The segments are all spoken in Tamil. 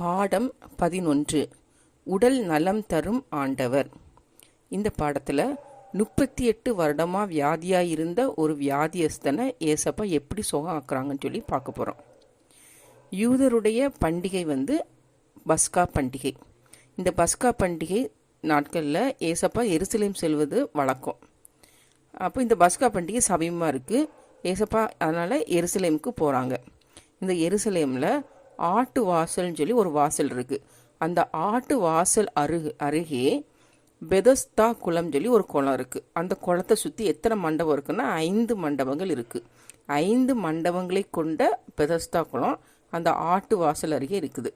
பாடம் பதினொன்று. உடல் நலம் தரும் ஆண்டவர். இந்த பாடத்தில் முப்பத்தி எட்டு வருடமாக வியாதியாக இருந்த ஒரு வியாதியஸ்தனை ஏசப்பா எப்படி சுகம் ஆக்குறாங்கன்னு சொல்லி பார்க்க போகிறோம் யூதருடைய பண்டிகை வந்து பஸ்கா பண்டிகை. இந்த பஸ்கா பண்டிகை நாட்களில் ஏசப்பா எருசலேம் செல்வது வழக்கம். அப்போ இந்த பஸ்கா பண்டிகை சமயமாக இருக்குது ஏசப்பா அதனால் எருசலேமுக்கு போகிறாங்க இந்த எருசலேமில் ஆட்டு வாசல்னு சொல்லி ஒரு வாசல் இருக்குது அந்த ஆட்டு வாசல் அருகு அருகே பெதஸ்தா குளம் சொல்லி ஒரு குளம் இருக்குது அந்த குளத்தை சுற்றி எத்தனை மண்டபம் இருக்குன்னா ஐந்து மண்டபங்கள் இருக்குது ஐந்து மண்டபங்களை கொண்ட பெதஸ்தா குளம் அந்த ஆட்டு வாசல் அருகே இருக்குது.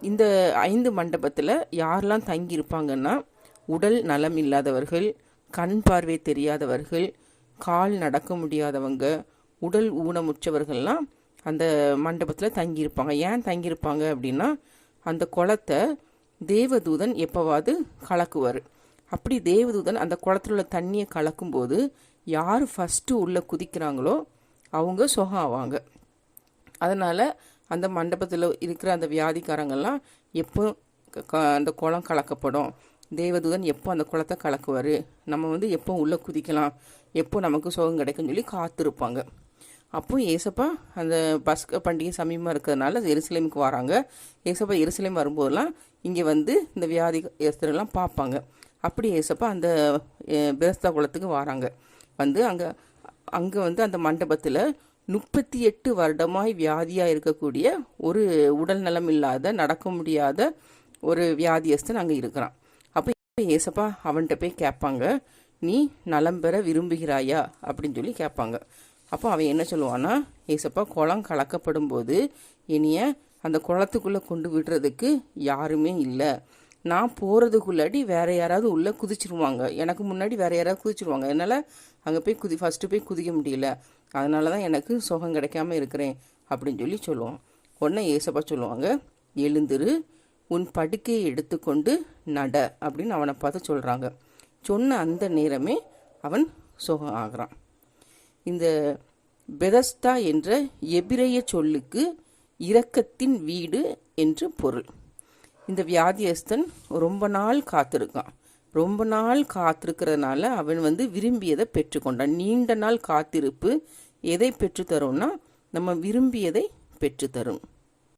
இந்த ஐந்து மண்டபத்தில் யாரெல்லாம் தங்கியிருப்பாங்கன்னா உடல் நலம் இல்லாதவர்கள் கண் பார்வை தெரியாதவர்கள் கால் நடக்க முடியாதவங்க உடல் ஊனமுற்றவர்கள்லாம் அந்த மண்டபத்தில் தங்கியிருப்பாங்க. ஏன் தங்கியிருப்பாங்க அப்படின்னா அந்த குளத்தை தேவதூதன் எப்போவாது கலக்குவார். அப்படி தேவதூதன் அந்த குளத்துல உள்ள தண்ணியை கலக்கும்போது யார் ஃபஸ்ட்டு உள்ளே குதிக்கிறாங்களோ அவங்க சுகம் ஆவாங்க. அதனால் அந்த மண்டபத்தில் இருக்கிற அந்த வியாதிக்காரங்கள்லாம் எப்போ க- க- அந்த குளம் கலக்கப்படும்? தேவதூதன் எப்போ அந்த குளத்தை கலக்குவார்? நம்ம வந்து எப்போ உள்ளே குதிக்கலாம்? எப்போ நமக்கு சுகம் கிடைக்கும்னு சொல்லி காத்திருப்பாங்க. அப்போ ஏசப்பா அந்த பஸ் பண்டிகை சமீபமாக இருக்கிறதுனால எருசலேமுக்கு வராங்க. ஏசப்பா எருசலேம் வரும்போதெல்லாம் இங்கே வந்து இந்த வியாதி எஸ்தரெல்லாம் பார்ப்பாங்க. அப்படி ஏசப்பா அந்த பிரஸ்தா குளத்துக்கு வராங்க. வந்து அங்கே அங்கே வந்து அந்த மண்டபத்தில் முப்பத்தி எட்டு வருடமாய் வியாதியாக இருக்கக்கூடிய ஒரு உடல் நலம் இல்லாத நடக்க முடியாத ஒரு வியாதியஸ்தன் அங்கே இருக்கிறான். அப்போ ஏசப்பா அவன்கிட்ட போய் கேட்பாங்க நீ நலம் பெற விரும்புகிறாயா? அப்படின்னு சொல்லி கேட்பாங்க. அப்போ அவன் என்ன சொல்லுவான்னா ஏசப்பா குளம் கலக்கப்படும் போது இனிய அந்த குளத்துக்குள்ளே கொண்டு விடுறதுக்கு யாருமே இல்லை. நான் போகிறதுக்குள்ளாடி வேற யாராவது உள்ளே குதிச்சிருவாங்க. எனக்கு முன்னாடி வேற யாராவது குதிச்சிருவாங்க. என்னால் அங்கே போய் குதி ஃபஸ்ட்டு போய் குதிக்க முடியல. அதனால தான் எனக்கு சுகம் கிடைக்காம இருக்கிறேன் அப்படின்னு சொல்லி சொல்லுவான். உடனே ஏசப்பா சொல்லுவாங்க எழுந்திரு உன் படுக்கையை எடுத்துக்கொண்டு நட அப்படின்னு அவனை பார்த்து சொல்கிறாங்க சொன்ன அந்த நேரமே அவன் சுகம் ஆகிறான். இந்த பெதஸ்தா என்ற எபிரேய சொல்லுக்கு இரக்கத்தின் வீடு என்று பொருள். இந்த வியாதியஸ்தன் ரொம்ப நாள் காத்திருக்கான். ரொம்ப நாள் காத்திருக்கிறதுனால அவன் வந்து விரும்பியதை பெற்றுக்கொண்டான். நீண்ட நாள் காத்திருப்பு எதை பெற்றுத்தரும்னா நம்ம விரும்பியதை பெற்றுத்தரும்.